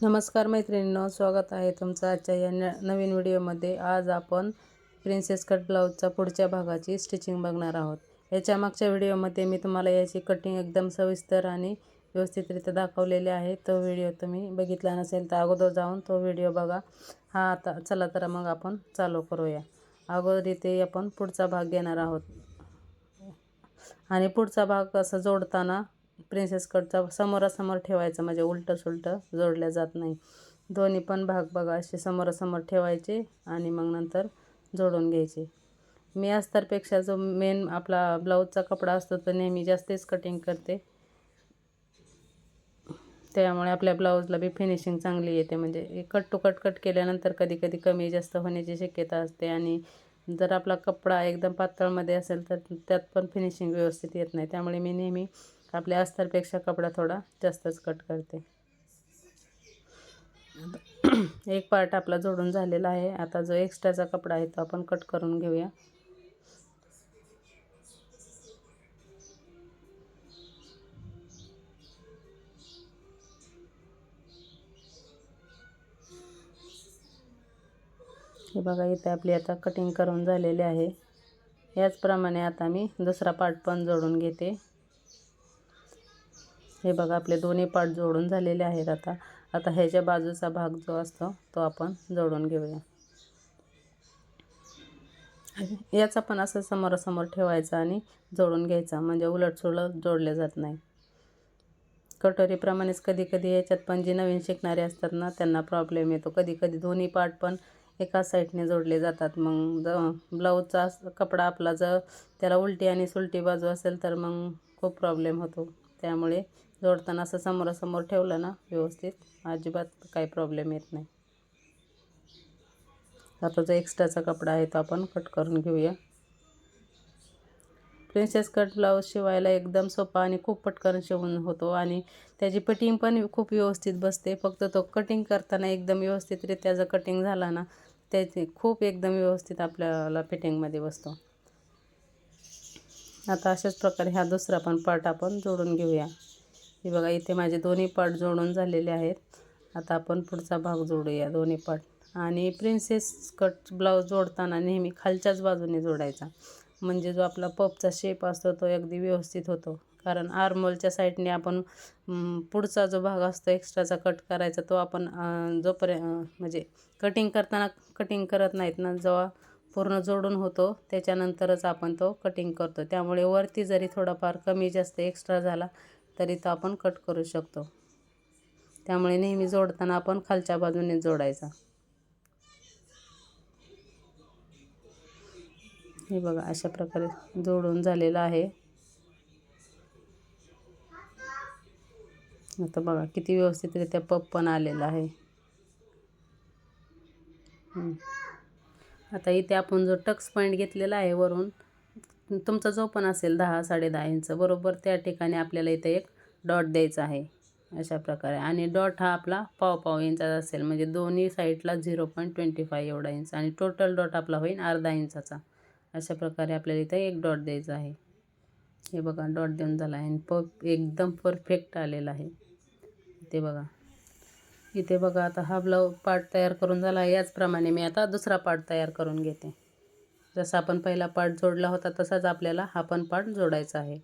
नमस्कार मैत्रिणींनो स्वागत आहे तुमचं आजच्या या न नवीन व्हिडिओमध्ये. आज आपण प्रिन्सेस कट ब्लाऊजचा पुढच्या भागाची स्टिचिंग बघणार आहोत. याच्या मागच्या व्हिडिओमध्ये मी तुम्हाला याची कटिंग एकदम सविस्तर आणि व्यवस्थितरित्या दाखवलेले आहे. तो व्हिडिओ तुम्ही बघितला नसेल तर अगोदर जाऊन तो व्हिडिओ बघा. हा आता चला तर मग आपण चालू करूया. अगोदर इथे आपण पुढचा भाग घेणार आहोत. आणि पुढचा भाग असं जोडताना प्रिन्सेस कटचा समोरासमोर ठेवायचा म्हणजे उलटं सुलटं जोडल्या जात नाही. दोन्ही पण भाग बघा असे समोरासमोर ठेवायचे आणि मग नंतर जोडून घ्यायचे. मी अस्तरपेक्षा जो मेन आपला ब्लाऊजचा कपडा असतो तो नेहमी जास्तीच कटिंग करते. त्यामुळे आपल्या ब्लाऊजला बी फिनिशिंग चांगली येते. म्हणजे कट टू कट कट केल्यानंतर कधी कधी कमी जास्त होण्याची शक्यता असते. आणि जर आपला कपडा एकदम पातळमध्ये असेल तर त्यात पण फिनिशिंग व्यवस्थित येत नाही. त्यामुळे मी नेहमी आपल्या अस्तरपेक्षा कपडा थोडा जास्तच कट करते. एक पार्ट आपला जोडून झालेला आहे. आता जो एक्स्ट्राचा कपडा आहे तो आपण कट करून घेऊया. हे बघा इथे आपली आता कटिंग करून झालेले आहे. याचप्रमाणे आता मी दुसरा पार्ट पण जोडून घेते. हे बघा आपले दोन्ही पार्ट जोडून झालेले आहेत आता. आता ह्याच्या बाजूचा भाग जो असतो तो आपण जोडून घेऊया. याचा पण असं समोरासमोर ठेवायचा आणि जोडून घ्यायचा म्हणजे उलट सुलट जोडले जात नाही. कटोरीप्रमाणेच कधी कधी याच्यात पण जे नवीन शिकणारे असतात ना त्यांना प्रॉब्लेम येतो. कधी कधी दोन्ही पार्ट पण एका साईडने जोडले जातात. मग ज ब्लाऊजचा कपडा आपला जर त्याला उलटी आणि सुलटी बाजू असेल तर मग खूप प्रॉब्लेम होतो. त्यामुळे जोडताना असं समोरासमोर ठेवलं ना व्यवस्थित अजिबात काही प्रॉब्लेम येत नाही. आता जो एक्स्ट्राचा कपडा आहे तो आपण कट करून घेऊया. प्रिन्सेस कट ब्लाऊज शिवायला एकदम सोपा आणि खूप पटकन शिवून होतो आणि त्याची कटिंग पण खूप व्यवस्थित बसते. फक्त तो कटिंग करताना एकदम व्यवस्थितरित्या जर कटिंग झाला ना त्याची खूप एकदम व्यवस्थित आपल्याला फिटिंगमध्ये बसतो. आता अशाच प्रकारे हा दुसरा पण पार्ट आपण जोडून घेऊया. हे बघा इथे माझे दोन्ही पार्ट जोडून झालेले आहेत. आता आपण पुढचा भाग जोडूया दोन्ही पार्ट आणि प्रिन्सेस कट ब्लाऊज जोडताना नेहमी खालच्याच बाजूने जोडायचा. म्हणजे जो आपला पपचा शेप असतो तो अगदी व्यवस्थित होतो. कारण आर्मोलच्या साईडने आपण पुढचा जो भाग असतो एक्स्ट्राचा कट करायचा तो आपण जोपर्यंत म्हणजे कटिंग करताना कटिंग करत नाहीत ना जेव्हा पूर्ण जोडून होतो त्याच्यानंतरच आपण तो कटिंग करतो. त्यामुळे वरती जरी थोडाफार कमी जास्त एक्स्ट्रा झाला तरी तो आपण कट करू शकतो. त्यामुळे नेहमी जोडताना आपण खालच्या बाजूने जोडायचा. हे बघा अशा प्रकारे जोडून झालेलं आहे. आता बघा किती व्यवस्थितरित्या पप पण आलेला आहे. आता इथे आपण जो टक्स पॉईंट घेतलेला आहे वरून तुमचा जो पण असेल दहा साडे दहा इंच बरोबर त्या ठिकाणी आपल्याला इथं एक डॉट द्यायचा आहे. अशा प्रकारे. आणि डॉट हा आपला पाव पाव इंचाचा असेल म्हणजे दोन्ही साईडला झिरो पॉईंट ट्वेंटी फाय एवढा इंच. आणि टोटल डॉट आपला होईल अर्धा इंचाचा. अशा प्रकारे आपल्याला इथं एक डॉट द्यायचा आहे. हे बघा डॉट देऊन झाला आहे. आणि प एकदम परफेक्ट आलेला आहे. ते बघा. इथे बघा आता हा ब्लाऊ पार्ट तयार करून झाला आहे. याचप्रमाणे मी आता दुसरा पार्ट तयार करून घेते. जसा आपण पहिला पार्ट जोडला होता तसाच आपल्याला हा पण पार्ट जोडायचा आहे.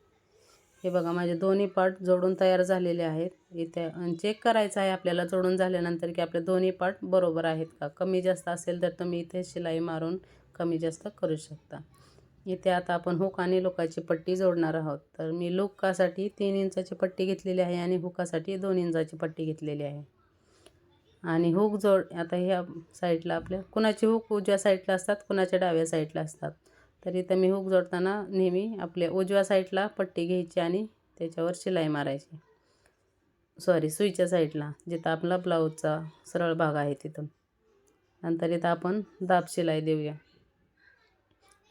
हे बघा माझे दोन्ही पार्ट जोडून तयार झालेले आहेत. इथे चेक करायचं आहे आपल्याला जोडून झाल्यानंतर की आपले दोन्ही पार्ट बरोबर आहेत का? कमी जास्त असेल तर तुम्ही इथे शिलाई मारून कमी जास्त करू शकता. इथे आता आपण हुक आणि लुकाची पट्टी जोडणार आहोत. तर मी लुकासाठी तीन इंचाची पट्टी घेतलेली आहे आणि हुकासाठी दोन इंचाची पट्टी घेतलेली आहे. आणि हुक जोड आता ह्या साईडला आपल्या कुणाची हुक उजव्या साईडला असतात कुणाच्या डाव्या साईडला असतात. तर इथं मी हुक जोडताना नेहमी आपल्या उजव्या साईडला पट्टी घ्यायची आणि त्याच्यावर शिलाई मारायची. सॉरी सुईच्या साईडला जिथं आपला ब्लाऊजचा सरळ भाग आहे तिथून. नंतर इथं आपण दाब शिलाई देऊया.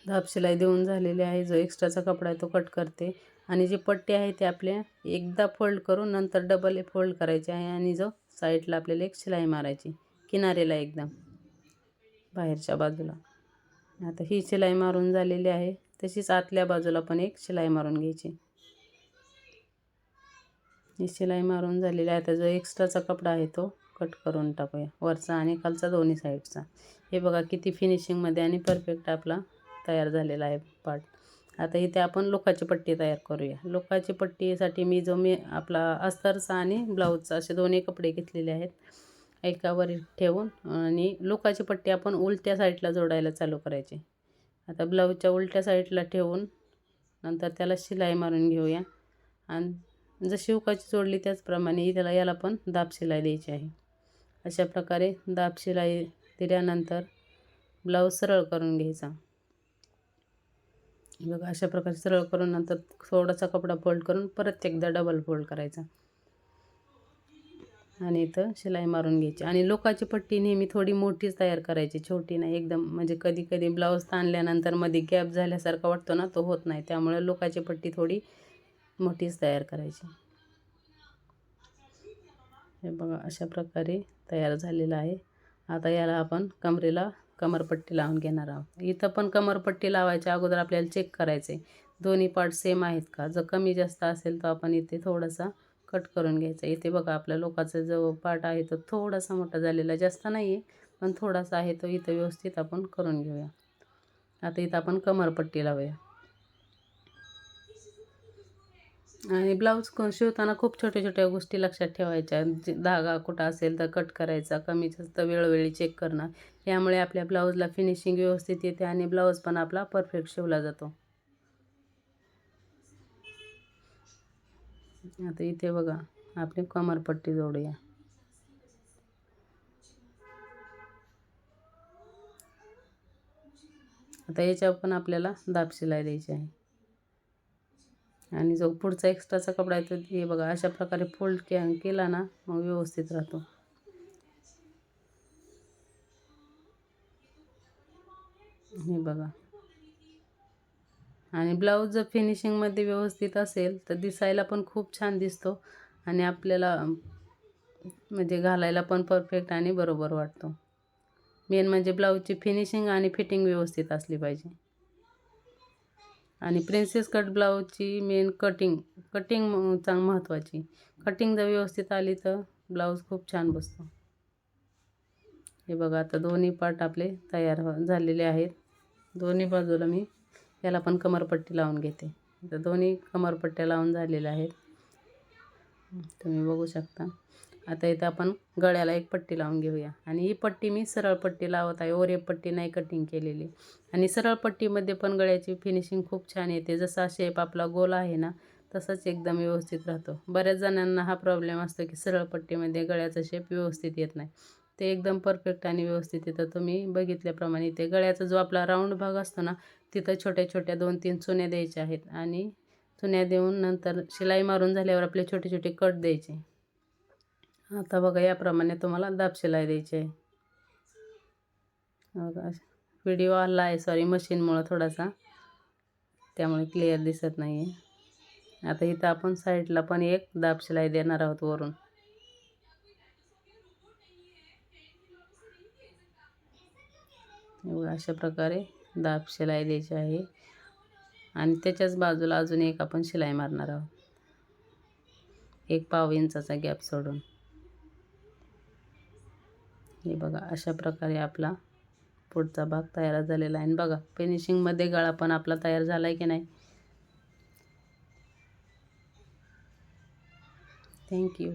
दाब शिलाई देऊन झालेली आहे जो एक्स्ट्राचा कपडा आहे तो कट करते. आणि जी पट्टी आहे ती आपल्या एकदा फोल्ड करून नंतर डबल फोल्ड करायची आहे आणि जो साईडला आपल्याला एक शिलाई मारायची किनारेला एकदम बाहेरच्या बाजूला. आता ही शिलाई मारून झालेली आहे तशीच आतल्या बाजूला पण एक शिलाई मारून घ्यायची. ही शिलाई मारून झालेली आहे आता जो एक्स्ट्राचा कपडा आहे तो कट करून टाकूया वरचा आणि खालचा दोन्ही साईडचा. हे बघा किती फिनिशिंगमध्ये आणि परफेक्ट आपला तयार झालेला आहे पार्ट आता इथे आपण लोकाची पट्टी तयार करूया. लोकाची पट्टीसाठी मी जो मी आपला अस्तरचा आणि ब्लाऊजचा असे दोन्ही कपडे घेतलेले आहेत. एकावर ठेवून आणि लोकाची पट्टी आपण उलट्या साईडला जोडायला चालू करायची. आता ब्लाऊजच्या उलट्या साईडला ठेवून नंतर त्याला शिलाई मारून घेऊया. आणि जशी उकाची जोडली त्याचप्रमाणे त्याला याला पण दाब शिलाई द्यायची आहे. अशा प्रकारे दाब शिलाई दिल्यानंतर ब्लाऊज सरळ करून घ्यायचा. बघा अशा प्रकारे सरळ करून नंतर थोडासा कपडा फोल्ड करून परत एकदा डबल फोल्ड करायचा. आणि इथं शिलाई मारून घ्यायची. आणि लोकाची पट्टी नेहमी थोडी मोठीच तयार करायची. छोटी नाही एकदम म्हणजे कधी कधी ब्लाऊज ताणल्यानंतरमध्ये गॅप झाल्यासारखा वाटतो ना तो होत नाही. त्यामुळे लोकाची पट्टी थोडी मोठीच तयार करायची. हे बघा अशा प्रकारे तयार झालेलं आहे. आता याला आपण कमरेला कमरपट्टी लावून घेणार आहोत. इथं पण कमरपट्टी लावायच्या अगोदर आपल्याला चेक करायचे दोन्ही पार्ट सेम आहेत का? जर कमी जास्त असेल तर आपण इथे थोडासा कट करून घ्यायचा. इथे बघा आपल्या लोकाचा जो पार्ट आहे तो थोडासा मोठा झालेला जास्त नाही आहे पण थोडासा आहे तो इथं व्यवस्थित आपण करून घेऊया. आता इथं आपण कमरपट्टी लावूया. आणि ब्लाऊज शिवताना खूप छोट्या छोट्या गोष्टी लक्षात ठेवायच्या. धागा कुठं असेल तर कट करायचा. कमी जास्त वेळोवेळी चेक करणं यामुळे आपल्या ब्लाऊजला फिनिशिंग व्यवस्थित येते आणि ब्लाऊज पण आपला परफेक्ट शिवला जातो. आता इथे बघा आपली कमरपट्टी जोडूया. आता याच्यावर पण आपल्याला दाब शिलाई द्यायची आहे. आणि जो पुढचा एक्स्ट्राचा कपडा आहे तो हे बघा अशा प्रकारे फोल्ड के केला ना मग व्यवस्थित राहतो. हे बघा. आणि ब्लाऊज जर फिनिशिंगमध्ये व्यवस्थित असेल तर दिसायला पण खूप छान दिसतो. आणि आपल्याला म्हणजे घालायला पण परफेक्ट आणि बरोबर वाटतो. मेन म्हणजे ब्लाऊजची फिनिशिंग आणि फिटिंग व्यवस्थित असली पाहिजे. आणि प्रिन्सेस कट ब्लाऊजची मेन कटिंग कटिंग चांग महत्त्वाची कटिंग जर व्यवस्थित आली तर ब्लाऊज खूप छान बसतो. हे बघा आता दोन्ही पार्ट आपले तयार हो- झालेले आहेत. दोन्ही बाजूला मी याला पण कमरपट्टी लावून घेते. तर दोन्ही कमरपट्ट्या लावून झालेल्या आहेत. तुम्ही बघू शकता. आता इथं आपण गळ्याला एक पट्टी लावून घेऊया. आणि ही पट्टी मी सरळ पट्टी लावत आहे. ओरे पट्टी नाही कटिंग केलेली. आणि सरळ पट्टीमध्ये पण गळ्याची फिनिशिंग खूप छान येते. जसा शेप आपला गोल आहे ना तसाच एकदम व्यवस्थित राहतो. बऱ्याच जणांना हा प्रॉब्लेम असतो की सरळ पट्टीमध्ये गळ्याचा शेप व्यवस्थित येत नाही. ते एकदम परफेक्ट आणि व्यवस्थित तिथं तुम्ही बघितल्याप्रमाणे ते गळ्याचा जो आपला राऊंड भाग असतो ना तिथं छोट्या छोट्या दोन तीन चुन्या द्यायच्या आहेत आणि चुन्या देऊन नंतर शिलाई मारून झाल्यावर आपले छोटे छोटे कट द्यायचे. आता बघा याप्रमाणे तुम्हाला दाब शिलाई द्यायची आहे. बघा व्हिडिओ आला आहे सॉरी मशीनमुळं थोडासा. त्यामुळे क्लिअर दिसत नाही आहे आता इथं आपण साईडला पण एक दाब शिलाई देणार आहोत वरून. बघा अशा प्रकारे दाब शिलाई द्यायची आहे. आणि त्याच्याच बाजूला अजून एक आपण शिलाई मारणार आहोत. एक पाव इंचाचा गॅप सोडून. हे बघा अशा प्रकारे आपला पुढचा भाग तयार झालेला आहे. आणि बघा फिनिशिंगमध्ये गळा पण आपला तयार झाला आहे की नाही? थँक्यू